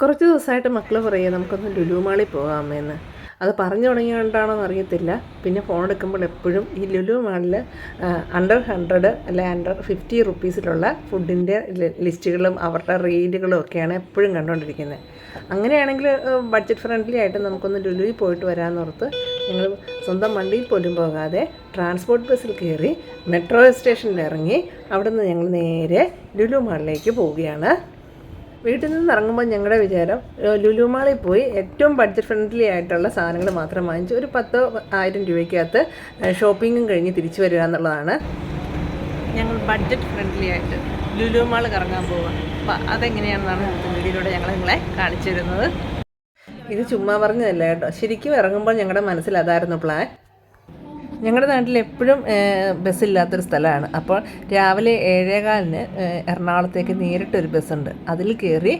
കുറച്ച് ദിവസമായിട്ട് മക്കൾ പറയുക നമുക്കൊന്ന് ലുലു പോകാമെന്ന് അത് പറഞ്ഞു തുടങ്ങിയതുകൊണ്ടാണോ അറിയത്തില്ല. പിന്നെ ഫോൺ എടുക്കുമ്പോൾ എപ്പോഴും ഈ ലുലു മാളിൽ അണ്ടർ ഹൺഡ്രഡ് അല്ലെ അണ്ടർ ഫിഫ്റ്റി റുപ്പീസിലുള്ള ഫുഡിന്റെ ലിസ്റ്റുകളും അവരുടെ റേറ്റുകളും ഒക്കെയാണ് എപ്പോഴും കണ്ടുകൊണ്ടിരിക്കുന്നത്. അങ്ങനെയാണെങ്കിൽ ബഡ്ജറ്റ് ഫ്രണ്ട്ലി ആയിട്ട് നമുക്കൊന്ന് ലുലുവിൽ പോയിട്ട് വരാമെന്നോർത്ത് ഞങ്ങൾ സ്വന്തം വണ്ടിയിൽ പോലും പോകാതെ ട്രാൻസ്പോർട്ട് ബസ്സിൽ കയറി മെട്രോ സ്റ്റേഷനിൽ ഇറങ്ങി അവിടെ നിന്ന് ഞങ്ങൾ നേരെ ലുലു മാളിലേക്ക് പോവുകയാണ്. വീട്ടിൽ നിന്ന് ഇറങ്ങുമ്പോൾ ഞങ്ങളുടെ വിചാരം ലുലുമാളിൽ ലുലു മാളിൽ പോയി ഏറ്റവും ബഡ്ജറ്റ് ഫ്രണ്ട്ലി ആയിട്ടുള്ള സാധനങ്ങൾ മാത്രം വാങ്ങിച്ച് ഒരു പത്തോ ആയിരം രൂപയ്ക്കകത്ത് ഷോപ്പിങ്ങും കഴിഞ്ഞ് തിരിച്ചു വരിക എന്നുള്ളതാണ്. ഞങ്ങൾ ബഡ്ജറ്റ് ഫ്രണ്ട്ലി ആയിട്ട് ലുലുമാൾ കറങ്ങാൻ പോവുക അപ്പം അതെങ്ങനെയാണെന്നാണ് വീഡിയോയിലൂടെ ഞങ്ങൾ നിങ്ങളെ കാണിച്ചു തരുന്നത്. ഇത് ചുമ്മാ പറഞ്ഞതല്ല കേട്ടോ. ശരിക്കും ഇറങ്ങുമ്പോൾ ഞങ്ങളുടെ മനസ്സിൽ അതായിരുന്നു പ്ലാൻ ഞങ്ങളുടെ നാട്ടിൽ എപ്പോഴും ബസ്സില്ലാത്തൊരു സ്ഥലമാണ്. അപ്പോൾ രാവിലെ ഏഴേകാലിന് എറണാകുളത്തേക്ക് നേരിട്ടൊരു ബസ്സുണ്ട്. അതിൽ കയറി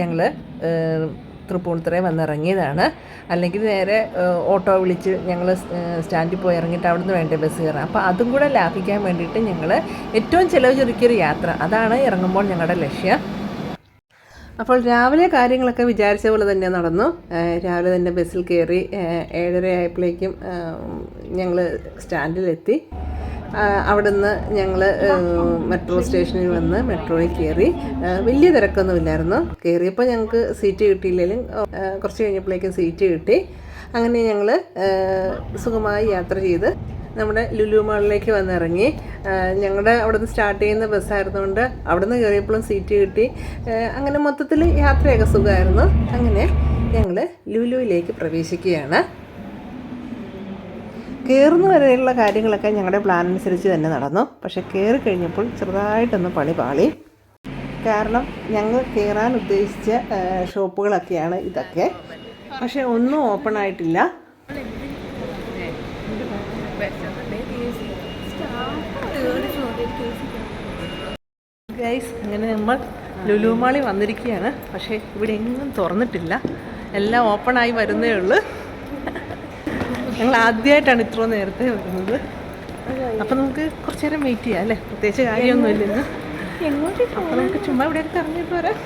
ഞങ്ങൾ തൃപ്പൂണിത്തുറ വന്നിറങ്ങിയതാണ്. അല്ലെങ്കിൽ നേരെ ഓട്ടോ വിളിച്ച് ഞങ്ങൾ സ്റ്റാൻഡിൽ പോയി ഇറങ്ങിയിട്ട് അവിടുന്ന് വേണ്ട ബസ് കയറാം അപ്പോൾ അതും കൂടെ ലാഭിക്കാൻ വേണ്ടിയിട്ട് ഞങ്ങൾ ഏറ്റവും ചിലവ് ചുരുക്കിയൊരു യാത്ര. അതാണ് ഇറങ്ങുമ്പോൾ ഞങ്ങളുടെ ലക്ഷ്യം. അപ്പോൾ രാവിലെ കാര്യങ്ങളൊക്കെ വിചാരിച്ച പോലെ തന്നെ നടന്നു. രാവിലെ തന്നെ ബസ്സിൽ കയറി ഏഴര ആയപ്പോഴേക്കും ഞങ്ങൾ സ്റ്റാൻഡിലെത്തി. അവിടുന്ന് ഞങ്ങൾ മെട്രോ സ്റ്റേഷനിൽ വന്ന് മെട്രോയിൽ കയറി. വലിയ തിരക്കൊന്നുമില്ലായിരുന്നു. കയറിയപ്പോൾ ഞങ്ങൾക്ക് സീറ്റ് കിട്ടിയില്ലെങ്കിലും കുറച്ച് കഴിഞ്ഞപ്പോഴേക്കും സീറ്റ് കിട്ടി. അങ്ങനെ ഞങ്ങൾ സുഖമായി യാത്ര ചെയ്ത് നമ്മുടെ ലുലു മാളിലേക്ക് വന്നിറങ്ങി. ഞങ്ങളുടെ അവിടെ നിന്ന് സ്റ്റാർട്ട് ചെയ്യുന്ന ബസ്സായിരുന്നുകൊണ്ട് അവിടെ നിന്ന് കയറിയപ്പോഴും സീറ്റ് കിട്ടി. അങ്ങനെ മൊത്തത്തിൽ യാത്രയൊക്കെ സുഖമായിരുന്നു അങ്ങനെ ഞങ്ങൾ ലുലുവിലേക്ക് പ്രവേശിക്കുകയാണ്. കയറുന്ന വരെയുള്ള കാര്യങ്ങളൊക്കെ ഞങ്ങളുടെ പ്ലാൻ അനുസരിച്ച് തന്നെ നടന്നു. പക്ഷേ കയറി കഴിഞ്ഞപ്പോൾ ചെറുതായിട്ടൊന്ന് പണി പാളി. കാരണം ഞങ്ങൾ കയറാൻ ഉദ്ദേശിച്ച ഷോപ്പുകളൊക്കെയാണ് ഇതൊക്കെ. പക്ഷേ ഒന്നും ഓപ്പൺ ആയിട്ടില്ല. ഗൈസ് അങ്ങനെ നമ്മൾ ലുലുമാളി വന്നിരിക്കുകയാണ്. പക്ഷേ ഇവിടെ എങ്ങും തുറന്നിട്ടില്ല. എല്ലാം ഓപ്പണായി വരുന്നേ ഉള്ളൂ. ഞങ്ങൾ ആദ്യമായിട്ടാണ് ഇത്ര നേരത്തെ വരുന്നത്. അപ്പം നമുക്ക് കുറച്ച് നേരം വെയിറ്റ് ചെയ്യാം അല്ലേ? പ്രത്യേകിച്ച് കാര്യമൊന്നുമില്ലെന്ന് അപ്പം നമുക്ക് ചുമ്മാ ഇവിടെയൊക്കെ ഇറങ്ങിയിട്ട് വരാം.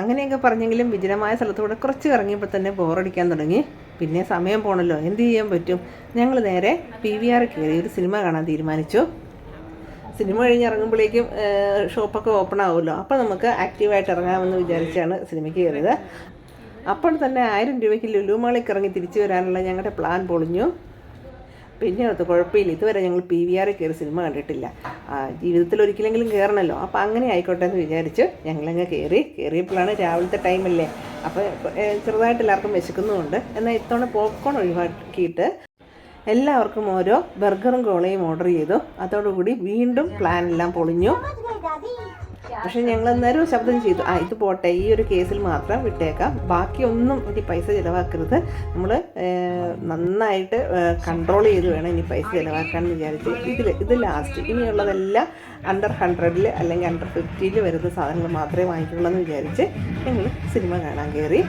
അങ്ങനെയൊക്കെ പറഞ്ഞെങ്കിലും വിജനമായ സ്ഥലത്തൂടെ കുറച്ച് ഇറങ്ങിയപ്പോൾ തന്നെ ബോറടിക്കാൻ തുടങ്ങി. പിന്നെ സമയം പോണല്ലോ എന്ത് ചെയ്യാൻ പറ്റും? ഞങ്ങൾ നേരെ പി വി ആർ കയറി ഒരു സിനിമ കാണാൻ തീരുമാനിച്ചു. സിനിമ കഴിഞ്ഞ് ഇറങ്ങുമ്പോഴേക്കും ഷോപ്പൊക്കെ ഓപ്പൺ ആവുമല്ലോ. അപ്പോൾ നമുക്ക് ആക്റ്റീവായിട്ട് ഇറങ്ങാമെന്ന് വിചാരിച്ചാണ് സിനിമയ്ക്ക് കയറിയത്. അപ്പോൾ തന്നെ ആയിരം രൂപയ്ക്ക് ലുലുമാളിക്ക് ഇറങ്ങി തിരിച്ചു വരാനുള്ള ഞങ്ങളുടെ പ്ലാൻ പൊളിഞ്ഞു. പിന്നെ അത് കുഴപ്പമില്ല. ഇതുവരെ ഞങ്ങൾ പി വി ആറിൽ കയറി സിനിമ കണ്ടിട്ടില്ല. ജീവിതത്തിൽ ഒരിക്കലെങ്കിലും കയറണമല്ലോ അപ്പോൾ അങ്ങനെ ആയിക്കോട്ടെ എന്ന് വിചാരിച്ച് ഞങ്ങളങ്ങ് കയറി. കയറിയപ്പോഴാണ് രാവിലത്തെ ടൈമല്ലേ അപ്പോൾ ചെറുതായിട്ട് എല്ലാവർക്കും വിശക്കുന്നുമുണ്ട്. എന്നാൽ ഇത്തവണ പോപ്കോൺ ഒഴിവാക്കിയിട്ട് എല്ലാവർക്കും ഓരോ ബർഗറും കോളയും ഓർഡർ ചെയ്തു. അതോടുകൂടി വീണ്ടും പ്ലാൻ എല്ലാം പൊളിഞ്ഞു. പക്ഷെ ഞങ്ങൾ അന്നേരം ശബ്ദം ചെയ്തു. ആ ഇത് പോട്ടെ ഈ ഒരു കേസിൽ മാത്രം വിട്ടേക്കാം. ബാക്കിയൊന്നും ഇനി പൈസ ചിലവാക്കരുത്. നമ്മൾ നന്നായിട്ട് കൺട്രോൾ ചെയ്ത് വേണം ഇനി പൈസ ചിലവാക്കാൻ എന്ന് വിചാരിച്ച്. ഇതിൽ ഇത് ലാസ്റ്റ് ഇനിയുള്ളതെല്ലാം അണ്ടർ ഹൺഡ്രഡിൽ അല്ലെങ്കിൽ അണ്ടർ ഫിഫ്റ്റിയിൽ വരുന്ന സാധനങ്ങൾ മാത്രമേ വാങ്ങിക്കുള്ളൂ എന്ന് വിചാരിച്ച് ഞങ്ങൾ സിനിമ കാണാൻ കയറി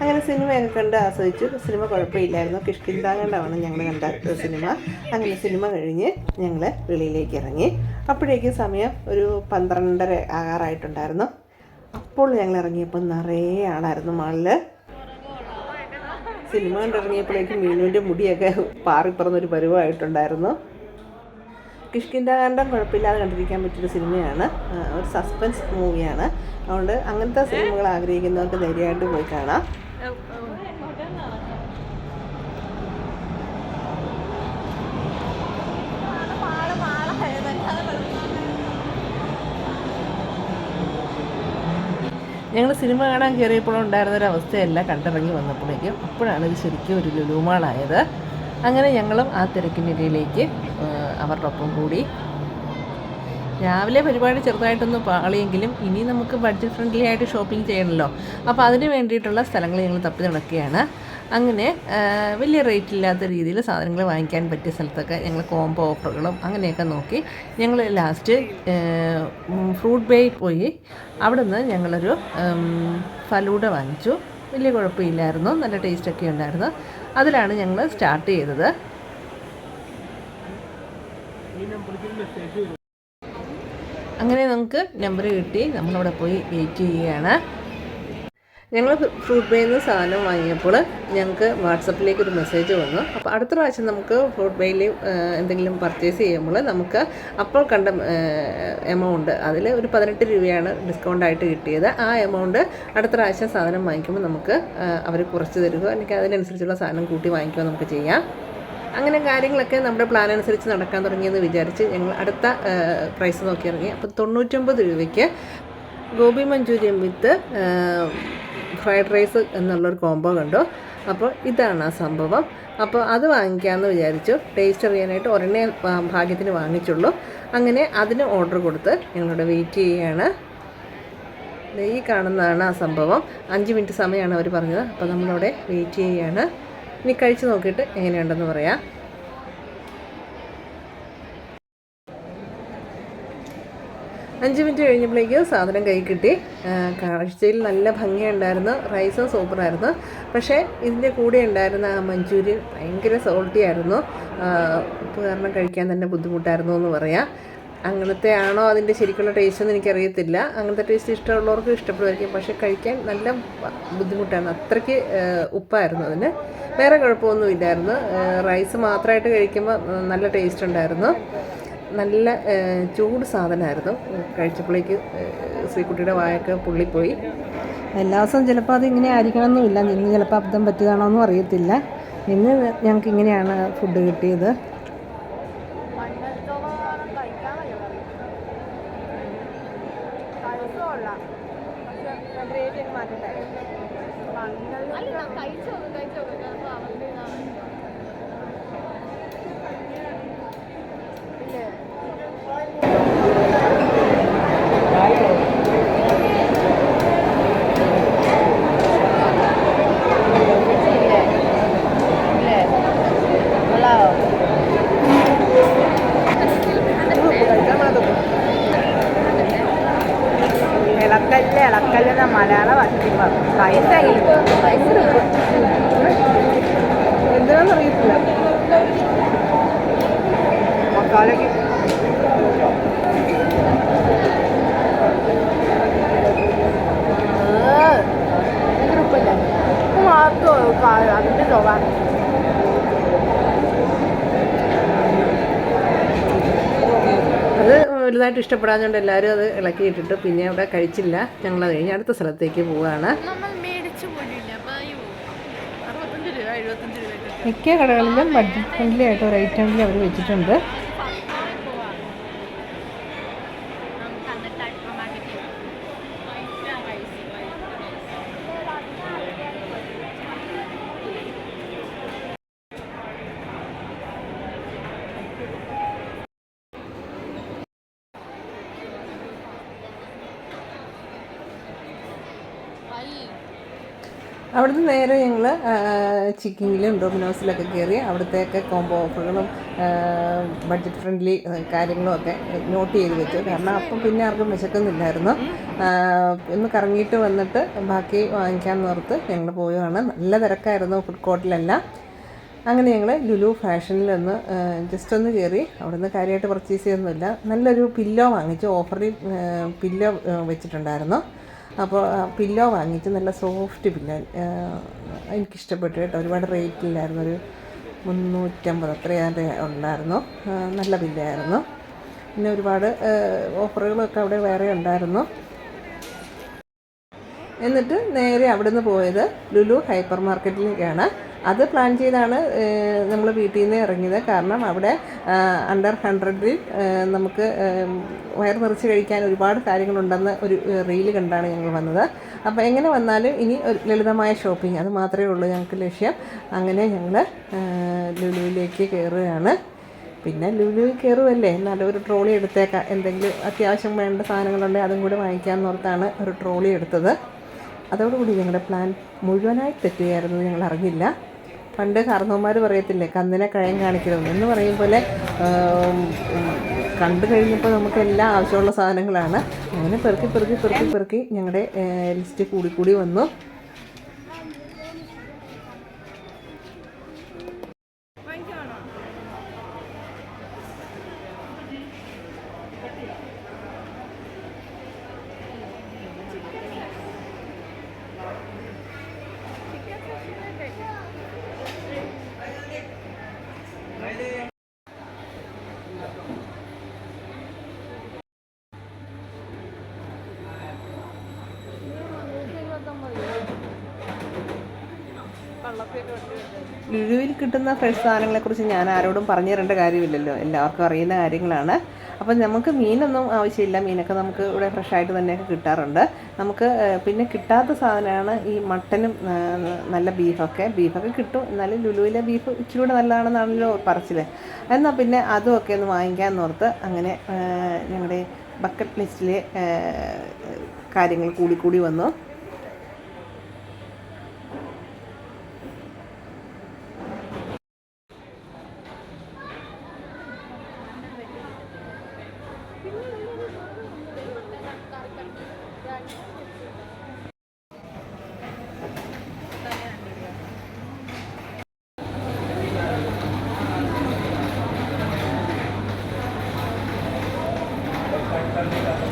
അങ്ങനെ സിനിമയൊക്കെ കണ്ട് ആസ്വദിച്ചു. സിനിമ കുഴപ്പമില്ലായിരുന്നു. കിഷ്കിന്താകണ്ടമാണ് ഞങ്ങൾ കണ്ട സിനിമ. അങ്ങനെ സിനിമ കഴിഞ്ഞ് ഞങ്ങൾ വെളിയിലേക്ക് ഇറങ്ങി. അപ്പോഴേക്കും സമയം ഒരു പന്ത്രണ്ടര ആകാറായിട്ടുണ്ടായിരുന്നു. അപ്പോൾ ഞങ്ങൾ ഇറങ്ങിയപ്പോൾ നിറയെ ആളായിരുന്നു മാളിൽ സിനിമ കണ്ടിറങ്ങിയപ്പോഴേക്കും മീനുവിന്റെ മുടിയൊക്കെ പാറിപ്പറന്നൊരു പരുവമായിട്ടുണ്ടായിരുന്നു കിഷ്കിന്താകാന്ഡം കുഴപ്പമില്ലാതെ കണ്ടിരിക്കാൻ പറ്റിയൊരു സിനിമയാണ്. ഒരു സസ്പെൻസ് മൂവിയാണ്. അതുകൊണ്ട് അങ്ങനത്തെ സിനിമകൾ ആഗ്രഹിക്കുന്നവർക്ക് ധൈര്യമായിട്ട് പോയി കാണാം. ഞങ്ങൾ സിനിമ കാണാൻ കയറിയപ്പോഴും ഉണ്ടായിരുന്ന ഒരു അവസ്ഥയല്ല കണ്ടിറങ്ങി വന്നപ്പോഴേക്കും. അപ്പോഴാണ് ഇത് ശരിക്കും ഒരു ലുലുമാളായത്. അങ്ങനെ ഞങ്ങളും ആ തിരക്കിനിടയിലേക്ക് അവരുടെ ഒപ്പം കൂടി രാവിലെ പരിപാടി ചെറുതായിട്ടൊന്ന് പാളിയെങ്കിലും ഇനി നമുക്ക് ബഡ്ജറ്റ് ഫ്രണ്ട്ലി ആയിട്ട് ഷോപ്പിംഗ് ചെയ്യണമല്ലോ അപ്പോൾ അതിന് വേണ്ടിയിട്ടുള്ള സ്ഥലങ്ങൾ ഞങ്ങൾ തപ്പി നടക്കുകയാണ്. അങ്ങനെ വലിയ റേറ്റ് ഇല്ലാത്ത രീതിയിൽ സാധനങ്ങൾ വാങ്ങിക്കാൻ പറ്റിയ സ്ഥലത്തൊക്കെ ഞങ്ങൾ കോംബോ ഓഫറുകളും അങ്ങനെയൊക്കെ നോക്കി ഞങ്ങൾ ലാസ്റ്റ് ഫ്രൂട്ട് ബേ പോയി. അവിടെ നിന്ന് ഞങ്ങളൊരു ഫലൂഡ വാങ്ങിച്ചു. വലിയ കുഴപ്പമില്ലായിരുന്നു. നല്ല ടേസ്റ്റൊക്കെ ഉണ്ടായിരുന്നു. അതിലാണ് ഞങ്ങൾ സ്റ്റാർട്ട് ചെയ്തത്. അങ്ങനെ നമുക്ക് നമ്പർ കിട്ടി. നമ്മളവിടെ പോയി വെയിറ്റ് ചെയ്യുകയാണ്. ഞങ്ങൾ ഫ്രൂട്ട് ബേയിൽ നിന്ന് സാധനം വാങ്ങിയപ്പോൾ ഞങ്ങൾക്ക് വാട്സപ്പിലേക്ക് ഒരു മെസ്സേജ് വന്നു. അപ്പോൾ അടുത്ത പ്രാവശ്യം നമുക്ക് ഫ്രൂട്ട് ബേയിൽ എന്തെങ്കിലും പർച്ചേസ് ചെയ്യുമ്പോൾ നമുക്ക് അപ്പോൾ കണ്ട എമൗണ്ട് അതിൽ ഒരു പതിനെട്ട് രൂപയാണ് ഡിസ്കൗണ്ടായിട്ട് കിട്ടിയത്. ആ എമൗണ്ട് അടുത്ത പ്രാവശ്യം സാധനം വാങ്ങിക്കുമ്പോൾ നമുക്ക് അവർ കുറച്ച് തരിക. അല്ലെങ്കിൽ അതിനനുസരിച്ചുള്ള സാധനം കൂട്ടി വാങ്ങിക്കുക നമുക്ക് ചെയ്യാം. അങ്ങനെ കാര്യങ്ങളൊക്കെ നമ്മുടെ പ്ലാൻ അനുസരിച്ച് നടക്കാൻ തുടങ്ങിയെന്ന് വിചാരിച്ച് ഞങ്ങൾ അടുത്ത പ്രൈസ് നോക്കി ഇറങ്ങി അപ്പോൾ തൊണ്ണൂറ്റൊമ്പത് രൂപയ്ക്ക് gobi manchurian with fried rice എന്നുള്ളൊരു കോംബോ കണ്ടു. അപ്പോൾ ഇതാണ് ആ സംഭവം. അപ്പോൾ അത് വാങ്ങിക്കാമെന്ന് വിചാരിച്ചു. ടേസ്റ്റ് അറിയാനായിട്ട് ഒരെണ്ണേ ഭാഗ്യത്തിന് വാങ്ങിച്ചുള്ളൂ. അങ്ങനെ അതിന് ഓർഡർ കൊടുത്ത് ഞങ്ങളിവിടെ വെയിറ്റ് ചെയ്യുകയാണ് ഈ കാണുന്നതാണ് ആ സംഭവം. അഞ്ച് മിനിറ്റ് സമയമാണ് അവർ പറഞ്ഞത്. അപ്പോൾ നമ്മളവിടെ വെയിറ്റ് ചെയ്യുകയാണ് ഇനി കഴിച്ച് നോക്കിയിട്ട് എങ്ങനെയുണ്ടെന്ന് പറയാം. അഞ്ച് മിനിറ്റ് കഴിഞ്ഞപ്പോഴേക്ക് സാധനം കൈ കിട്ടി. കാഴ്ചയിൽ നല്ല ഭംഗിയുണ്ടായിരുന്നു. റൈസും സൂപ്പറായിരുന്നു. പക്ഷേ ഇതിന്റെ കൂടെ ഉണ്ടായിരുന്ന ആ മഞ്ചൂരിയൻ ഭയങ്കര സോൾട്ടി ആയിരുന്നു. കാരണം കഴിക്കാൻ തന്നെ ബുദ്ധിമുട്ടായിരുന്നു എന്ന് പറയാം. അങ്ങനത്തെ ആണോ അതിന്റെ ശരിക്കുള്ള ടേസ്റ്റ് എന്ന് എനിക്കറിയത്തില്ല. അങ്ങനത്തെ ടേസ്റ്റ് ഇഷ്ടമുള്ളവർക്ക് ഇഷ്ടപ്പെടുമായിരിക്കും. പക്ഷേ കഴിക്കാൻ നല്ല ബുദ്ധിമുട്ടാണ്. അത്രയ്ക്ക് ഉപ്പായിരുന്നു അതിന്. വേറെ കുഴപ്പമൊന്നുമില്ലായിരുന്നു ഇല്ലായിരുന്നു. റൈസ് മാത്രമായിട്ട് കഴിക്കുമ്പോൾ നല്ല ടേസ്റ്റ് ഉണ്ടായിരുന്നു. നല്ല ചൂട് സാധനമായിരുന്നു. കഴിച്ചപ്പോഴേക്ക് ശ്രീക്കുട്ടിയുടെ വായൊക്കെ പുള്ളിപ്പോയി. എല്ലാ ദിവസവും ചിലപ്പോൾ അത് ഇങ്ങനെ ആയിരിക്കണമെന്നുമില്ല. ഇന്ന് ചിലപ്പോൾ അബദ്ധം പറ്റിയതാണോന്നും അറിയത്തില്ല. ഇന്ന് ഞങ്ങൾക്ക് ഇങ്ങനെയാണ് ഫുഡ് കിട്ടിയത് മഞ്ഞൾത്തോളം കഴിക്കാൻ കഴിയും കഴിച്ചോളാം പക്ഷെ ഗ്രേവി ഒക്കെ മാറ്റണ്ടേ മഞ്ഞൾ കഴിച്ചു നോക്കും കഴിച്ചു നോക്കും ചിലപ്പോൾ അവരുടെ ഇതാണ് ഇല്ലേ ഇല്ലേ കൊള്ളാവോ ഇളക്കല്ല് ഇളക്കല്ല് എന്ന മലയാള ഭാഷയിൽ പറഞ്ഞു പൈസ പൈസ എന്താണെന്നറിയത്തില്ല മക്കാലയ്ക്ക് മാത്രം അതിന്റെ ചൊവ്വാണ് അത് വലുതായിട്ട് ഇഷ്ടപ്പെടാഞ്ഞുകൊണ്ട് എല്ലാവരും അത് ഇളക്കിയിട്ടിട്ട് പിന്നെ അവിടെ കഴിച്ചില്ല. ഞങ്ങൾ അത് കഴിഞ്ഞ് അടുത്ത സ്ഥലത്തേക്ക് പോവുകയാണ് രൂപ മിക്ക കടകളിലും ബഡ്ജറ്റ് ഫ്രണ്ട്ലി ആയിട്ട് ഒരു ഐറ്റമിൽ അവർ വെച്ചിട്ടുണ്ട് നമുക്ക് എന്നിട്ട് അടുത്ത മാർക്കറ്റിൽ അവിടുന്ന് നേരെ ഞങ്ങൾ ചിക്കിങ്ങിലും ഡൊമിനോസിലൊക്കെ കയറി അവിടുത്തെയൊക്കെ കോംബോ ഓഫറുകളും ബഡ്ജറ്റ് ഫ്രണ്ട്ലി കാര്യങ്ങളും ഒക്കെ നോട്ട് ചെയ്ത് വെച്ചു. കാരണം അപ്പം പിന്നെ ആർക്കും വിശക്കുന്നില്ലായിരുന്നു. ഒന്ന് കറങ്ങിയിട്ട് വന്നിട്ട് ബാക്കി വാങ്ങിക്കാൻ ഓർത്ത് ഞങ്ങൾ പോവുകയാണ്. നല്ല തിരക്കായിരുന്നു ഫുഡ് കോർട്ടിലെല്ലാം അങ്ങനെ ഞങ്ങൾ ലുലു ഫാഷനിൽ ഒന്ന് ജസ്റ്റ് ഒന്ന് കയറി. അവിടുന്ന് കാര്യമായിട്ട് പർച്ചേസ് ചെയ്യുന്നില്ല നല്ലൊരു പില്ലോ വാങ്ങിച്ചു. ഓഫറിൽ പില്ലോ വെച്ചിട്ടുണ്ടായിരുന്നു. അപ്പോൾ പില്ലോ വാങ്ങിച്ച് നല്ല സോഫ്റ്റ് പില്ലോ. എനിക്കിഷ്ടപ്പെട്ടു കേട്ടോ. ഒരുപാട് റേറ്റ് ഇല്ലായിരുന്നു ഒരു മുന്നൂറ്റമ്പത് അത്രയാതെ ഉണ്ടായിരുന്നു. നല്ല പില്ലായിരുന്നു പിന്നെ ഒരുപാട് ഓഫറുകളൊക്കെ അവിടെ വേറെ ഉണ്ടായിരുന്നു. എന്നിട്ട് നേരെ അവിടുന്ന് പോയത് ലുലു ഹൈപ്പർ മാർക്കറ്റിലേക്കാണ് അത് പ്ലാൻ ചെയ്താണ് നമ്മൾ വീട്ടിൽ നിന്ന് ഇറങ്ങിയത്. കാരണം അവിടെ അണ്ടർ ഹൺഡ്രഡിൽ നമുക്ക് വയർ നിറച്ച് കഴിക്കാൻ ഒരുപാട് കാര്യങ്ങളുണ്ടെന്ന് ഒരു റീൽ കണ്ടാണ് ഞങ്ങൾ വന്നത്. അപ്പോൾ എങ്ങനെ വന്നാലും ഇനി ഒരു ലളിതമായ ഷോപ്പിംഗ് അത് മാത്രമേ ഉള്ളൂ ഞങ്ങൾക്ക് ലക്ഷ്യം. അങ്ങനെ ഞങ്ങൾ ലുലുവിലേക്ക് കയറുകയാണ് പിന്നെ ലുലു കയറുമല്ലേ എന്നാലും ഒരു ട്രോളി എടുത്തേക്കാം. എന്തെങ്കിലും അത്യാവശ്യം വേണ്ട സാധനങ്ങളുണ്ടെങ്കിൽ അതും കൂടി വാങ്ങിക്കാമെന്ന് ഓർത്താണ് ഒരു ട്രോളി എടുത്തത്. അതോടുകൂടി ഞങ്ങളുടെ പ്ലാൻ മുഴുവനായി തെറ്റുകയായിരുന്നു ഞങ്ങൾ അറിഞ്ഞില്ല. പണ്ട് കാർന്നവന്മാർ പറയത്തില്ലേ കന്നിനെ കഴയം കാണിക്കരുതെന്ന് എന്ന് പറയും പോലെ കണ്ടു കഴിഞ്ഞപ്പോൾ നമുക്ക് എല്ലാ ആവശ്യമുള്ള സാധനങ്ങളാണ്. അങ്ങനെ പെറുക്കി പെറുക്കി പെറുക്കി പെറുക്കി ഞങ്ങളുടെ ലിസ്റ്റ് കൂടി കൂടി വന്നു. ലുലുവിൽ കിട്ടുന്ന ഫ്രഷ് സാധനങ്ങളെ കുറിച്ച് ഞാൻ ആരോടും പറഞ്ഞു തരേണ്ട കാര്യമില്ലല്ലോ. എല്ലാവർക്കും അറിയുന്ന കാര്യങ്ങളാണ്. അപ്പം നമുക്ക് മീനൊന്നും ആവശ്യമില്ല. മീനൊക്കെ നമുക്ക് ഇവിടെ ഫ്രഷ് ആയിട്ട് തന്നെയൊക്കെ കിട്ടാറുണ്ട്. നമുക്ക് പിന്നെ കിട്ടാത്ത സാധനമാണ് ഈ മട്ടനും നല്ല ബീഫൊക്കെ. ബീഫൊക്കെ കിട്ടും. എന്നാലും ലുലുവിലെ ബീഫ് ഇച്ചിരി കൂടെ നല്ലതാണെന്നാണല്ലോ പറച്ചിൽ എന്നാൽ പിന്നെ അതുമൊക്കെ ഒന്ന് വാങ്ങിക്കാമെന്ന് ഓർത്ത് അങ്ങനെ ഞങ്ങളുടെ ബക്കറ്റ് ലിസ്റ്റിലെ കാര്യങ്ങൾ കൂടി കൂടി വന്നു.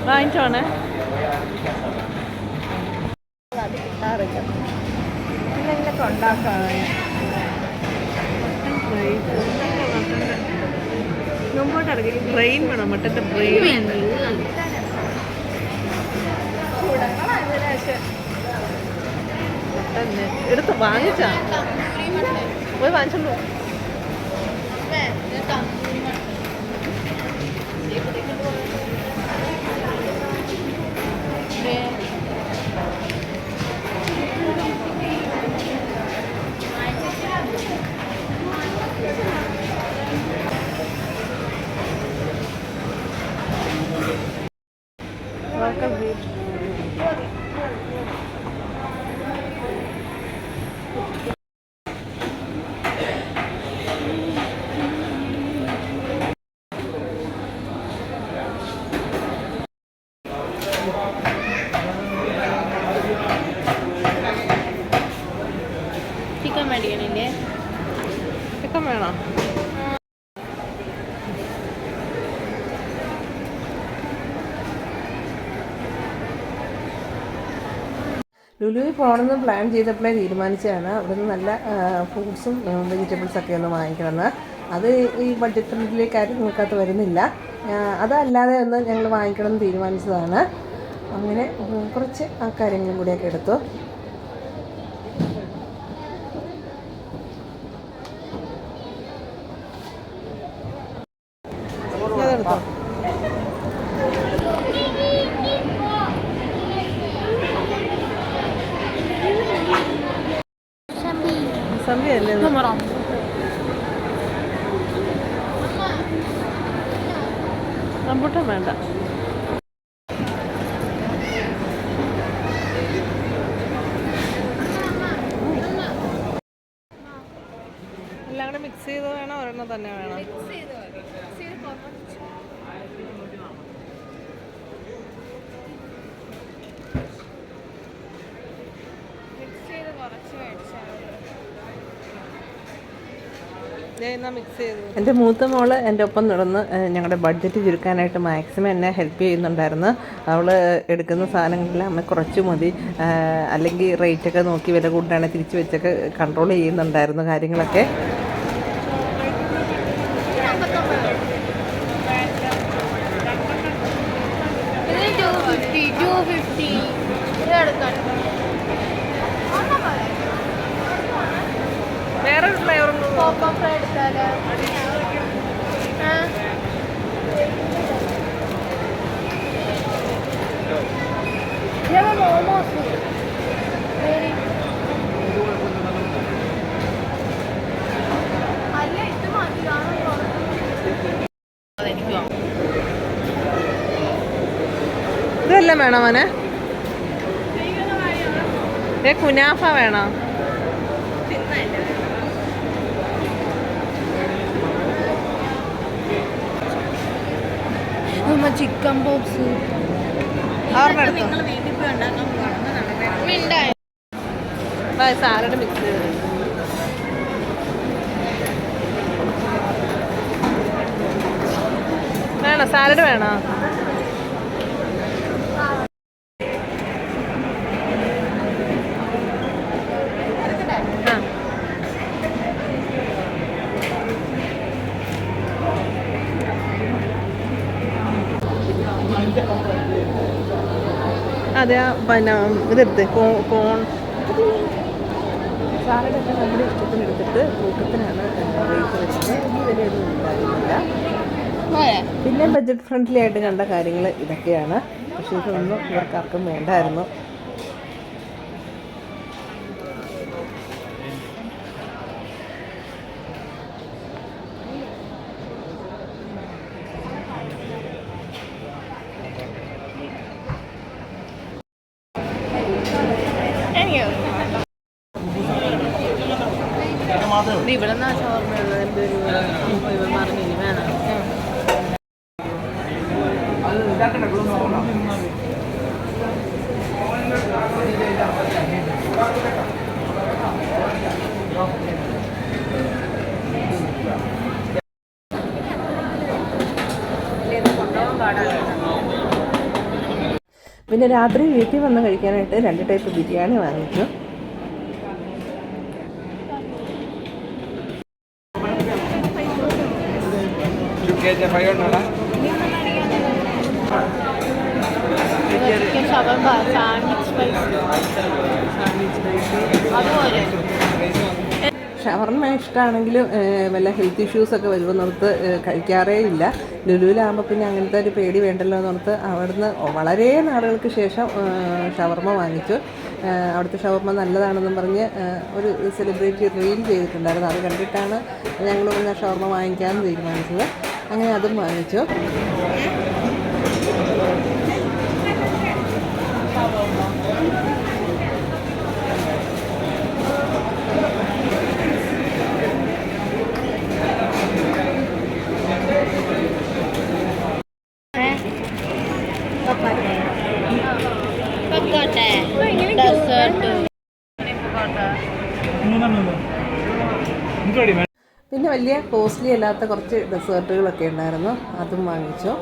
വാങ്ങിച്ചോണേ. അത് കിട്ടാറില്ല പിന്നെ ഇങ്ങനെയൊക്കെ ഉണ്ടാക്കാം മുമ്പോട്ട് ഇറങ്ങി ബ്രെയിൻ വേണം മട്ടന്റെ ബ്രെയിൻ എടുത്ത് വാങ്ങിച്ചാ പോയി വാങ്ങിച്ചോളൂ ചിക്കൻ മേടിക്കണില്ലേ? ചിക്കൻ വേണോ? ലുലുവിൽ പോകണമെന്ന് പ്ലാൻ ചെയ്തപ്പോഴേ തീരുമാനിച്ചതാണ്. അവിടുന്ന് നല്ല ഫ്രൂട്ട്സും വെജിറ്റബിൾസൊക്കെ ഒന്ന് വാങ്ങിക്കണമെന്ന് അത് ഈ ബഡ്ജറ്റ് ഫ്രണ്ടിലെ നിങ്ങൾക്കകത്ത് വരുന്നില്ല. അതല്ലാതെ ഒന്ന് ഞങ്ങൾ വാങ്ങിക്കണം എന്ന് തീരുമാനിച്ചതാണ്. അങ്ങനെ കുറച്ച് ആ കാര്യങ്ങളും കൂടിയൊക്കെ എടുത്തു. അതെടുത്തോ? റംബൂട്ടാൻ വേണ്ട എല്ലാം കൂടെ മിക്സ് ചെയ്ത് വേണോ ഒരെണ്ണം തന്നെ വേണം എന്റെ മൂത്ത മോൾ എന്റെ ഒപ്പം നടന്ന് ഞങ്ങളുടെ ബഡ്ജറ്റ് ചുരുക്കാനായിട്ട് മാക്സിമം എന്നെ ഹെൽപ്പ് ചെയ്യുന്നുണ്ടായിരുന്നു. അവൾ എടുക്കുന്ന സാധനങ്ങളെല്ലാം അമ്മ കുറച്ച് മതി. അല്ലെങ്കിൽ റേറ്റൊക്കെ നോക്കി വില കൂട്ടാണ് തിരിച്ചു വെച്ചൊക്കെ കൺട്രോൾ ചെയ്യുന്നുണ്ടായിരുന്നു കാര്യങ്ങളൊക്കെ ഇത് ടു ഫിഫ്റ്റി ടു ഫിഫ്റ്റി ഇത് എടുക്കാൻ വേറെ പോപ്പോ ഫ്രൈ എടുത്താൽ മോമോസ്. അല്ല ഇത് മതി ഇതെല്ലാം വേണോ മോനെ? ഏ കുനാഫ വേണോ നമ്മ ചിക്കൻ ബോക്സ് ആറിന് എടുത്തോ നിങ്ങൾ വീട്ടിൽ പോയി പോകണമെന്ന് മിണ്ടായി? സാലഡ് മിക്സ് ചെയ്ത് വേണോ? സാലഡ് വേണോ? അതെ പിന്നെ ഇതെടുത്ത് കോൺ. സാലഡൊക്കെ നമ്മുടെ ഇഷ്ടത്തിന് എടുത്തിട്ട് കൂട്ടത്തിനാണ് റേറ്റ് വരുന്നത് വലിയ വിലയൊന്നും ഉണ്ടായിരുന്നില്ല പിന്നെ ബഡ്ജറ്റ് ഫ്രണ്ട്ലി ആയിട്ട് കണ്ട കാര്യങ്ങൾ ഇതൊക്കെയാണ്. പക്ഷേ ഇതൊന്നും ഇവർക്കാർക്കും വേണ്ടായിരുന്നു ഇവിടെ നിന്നാ ഷവർമ്മ ഉള്ളത് എന്തൊരു ഇവൻ പറഞ്ഞില്ല വേണം പിന്നെ രാത്രി വീട്ടിൽ വന്ന് കഴിക്കാനായിട്ട് രണ്ട് ടൈപ്പ് ബിരിയാണി വാങ്ങിച്ചു. ഷവർമ്മ ഇഷ്ടമാണെങ്കിലും വല്ല ഹെൽത്ത് ഇഷ്യൂസൊക്കെ വരുമ്പോൾ നിർത്ത് കഴിക്കാറേ ഇല്ല. ലുലുവിലാകുമ്പോൾ പിന്നെ അങ്ങനത്തെ ഒരു പേടി വേണ്ടല്ലോ എന്നോർത്ത് അവിടുന്ന് വളരെ നാളുകൾക്ക് ശേഷം ഷവർമ ഷവർമ്മ വാങ്ങിച്ചു അവിടുത്തെ ഷവർമ്മ നല്ലതാണെന്നും പറഞ്ഞ് ഒരു സെലിബ്രിറ്റി റീൽ ചെയ്തിട്ടുണ്ടായിരുന്നു. അത് കണ്ടിട്ടാണ് ഞങ്ങൾ ഒന്ന് ഷവർമ്മ വാങ്ങിക്കാമെന്ന് തീരുമാനിച്ചത്. അങ്ങനെ അതും വാങ്ങിച്ചു. വലിയ കോസ്റ്റ്ലി അല്ലാത്ത കുറച്ച് ഡെസേർട്ടുകളൊക്കെ ഉണ്ടായിരുന്നു. അതും വാങ്ങിച്ചു.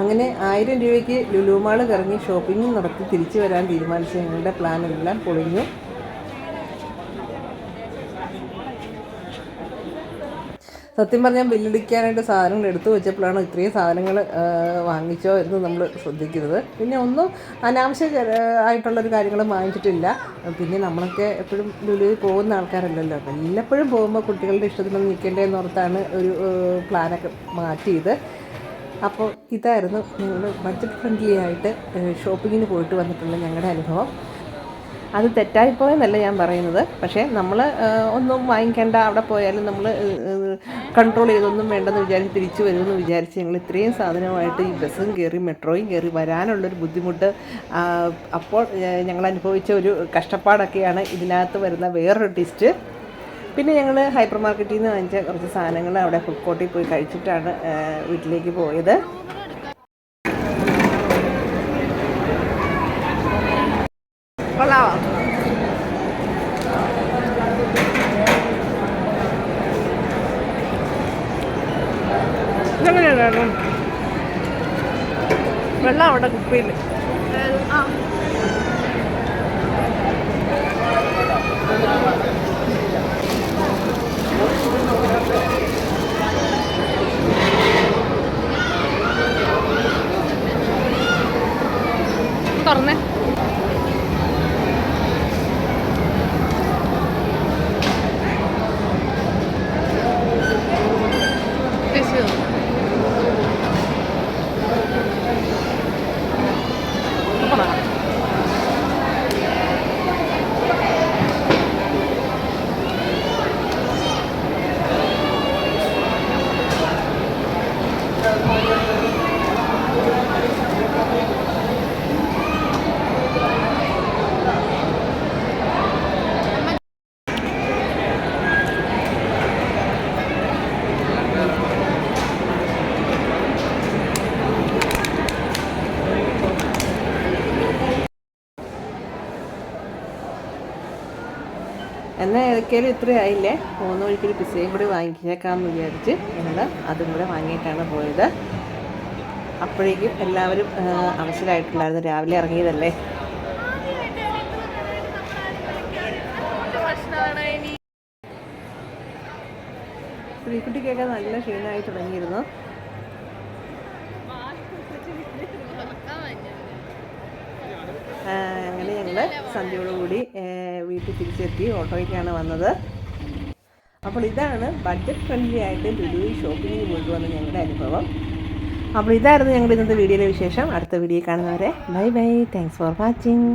അങ്ങനെ ആയിരം രൂപയ്ക്ക് ലുലുമാൾ കറങ്ങി ഷോപ്പിംഗ് നടത്തി തിരിച്ചു വരാൻ തീരുമാനിച്ച ഞങ്ങളുടെ പ്ലാനെല്ലാം പൊളിഞ്ഞു. സത്യം പറഞ്ഞാൽ ബില്ലടിക്കാനായിട്ട് സാധനങ്ങൾ എടുത്തു വെച്ചപ്പോഴാണ് ഇത്രയും സാധനങ്ങൾ വാങ്ങിച്ചോ എന്ന് നമ്മൾ ശ്രദ്ധിക്കുന്നത്. പിന്നെ ഒന്നും അനാവശ്യ ആയിട്ടുള്ളൊരു കാര്യങ്ങളും വാങ്ങിച്ചിട്ടില്ല. പിന്നെ നമ്മളൊക്കെ എപ്പോഴും ലുലുവിൽ പോകുന്ന ആൾക്കാരല്ലല്ലോ. വല്ലപ്പോഴും പോകുമ്പോൾ കുട്ടികളുടെ ഇഷ്ടത്തിനൊന്നും നിൽക്കേണ്ടതെന്ന് ഓർത്താണ് ഒരു പ്ലാനൊക്കെ മാറ്റിയത്. അപ്പോൾ ഇതായിരുന്നു ഞങ്ങൾ ബഡ്ജറ്റ് ഫ്രണ്ട്ലി ആയിട്ട് ഷോപ്പിങ്ങിന് പോയിട്ട് വന്നിട്ടുള്ള ഞങ്ങളുടെ അനുഭവം. അത് തെറ്റായിപ്പോയെന്നല്ല ഞാൻ പറയുന്നത്. പക്ഷേ നമ്മൾ ഒന്നും വാങ്ങിക്കേണ്ട അവിടെ പോയാലും നമ്മൾ കൺട്രോൾ ചെയ്തൊന്നും വേണ്ടെന്ന് വിചാരിച്ച് തിരിച്ചു വരുമെന്ന് വിചാരിച്ച് ഞങ്ങൾ ഇത്രയും സാധനമായിട്ട് ഈ ബസ്സും കയറി മെട്രോയും കയറി വരാനുള്ളൊരു ബുദ്ധിമുട്ട് അപ്പോൾ ഞങ്ങൾ അനുഭവിച്ച ഒരു കഷ്ടപ്പാടൊക്കെയാണ് ഇതിനകത്ത് വരുന്ന വേറൊരു ടിസ്റ്റ് പിന്നെ ഞങ്ങൾ ഹൈപ്പർ മാർക്കറ്റിൽ നിന്ന് വാങ്ങിച്ച കുറച്ച് സാധനങ്ങൾ അവിടെ ഫുഡ് കോർട്ടിൽ പോയി കഴിച്ചിട്ടാണ് വീട്ടിലേക്ക് പോയത്. ഇതെങ്ങനെയുണ്ടായിരുന്നു വെള്ളം അവിടെ കുപ്പിയിൽ തുറന്നേ. എന്നാൽ ഏതൊക്കെയാലും ഇത്രയായില്ലേ? പോകുന്ന വഴിക്കൊരു പിസയും കൂടി വാങ്ങിച്ചേക്കാമെന്ന് വിചാരിച്ച് ഞങ്ങൾ അതും കൂടെ വാങ്ങിയിട്ടാണ് പോയത്. അപ്പോഴേക്കും എല്ലാവരും അവശരായിട്ടുണ്ടായിരുന്നു. രാവിലെ ഇറങ്ങിയതല്ലേ? ശ്രീക്കുട്ടിക്കൊക്കെ നല്ല ക്ഷീണമായി തുടങ്ങിയിരുന്നു ആ, അങ്ങനെ ഞങ്ങൾ ഞങ്ങൾ സന്ധ്യയോടുകൂടി വീട്ടിൽ തിരിച്ചെത്തി ഓട്ടോയ്ക്കാണ് വന്നത്. അപ്പോൾ ഇതാണ് ബഡ്ജറ്റ് ഫ്രണ്ട്ലി ആയിട്ട് ലുലു ഷോപ്പിങ്ങിന് പോയിട്ട് വന്ന ഞങ്ങളുടെ അനുഭവം. അപ്പോൾ ഇതായിരുന്നു ഞങ്ങളുടെ ഇന്നത്തെ വീഡിയോയിലെ വിശേഷം. അടുത്ത വീഡിയോ കാണുന്നവരെ bye bye. Thanks for watching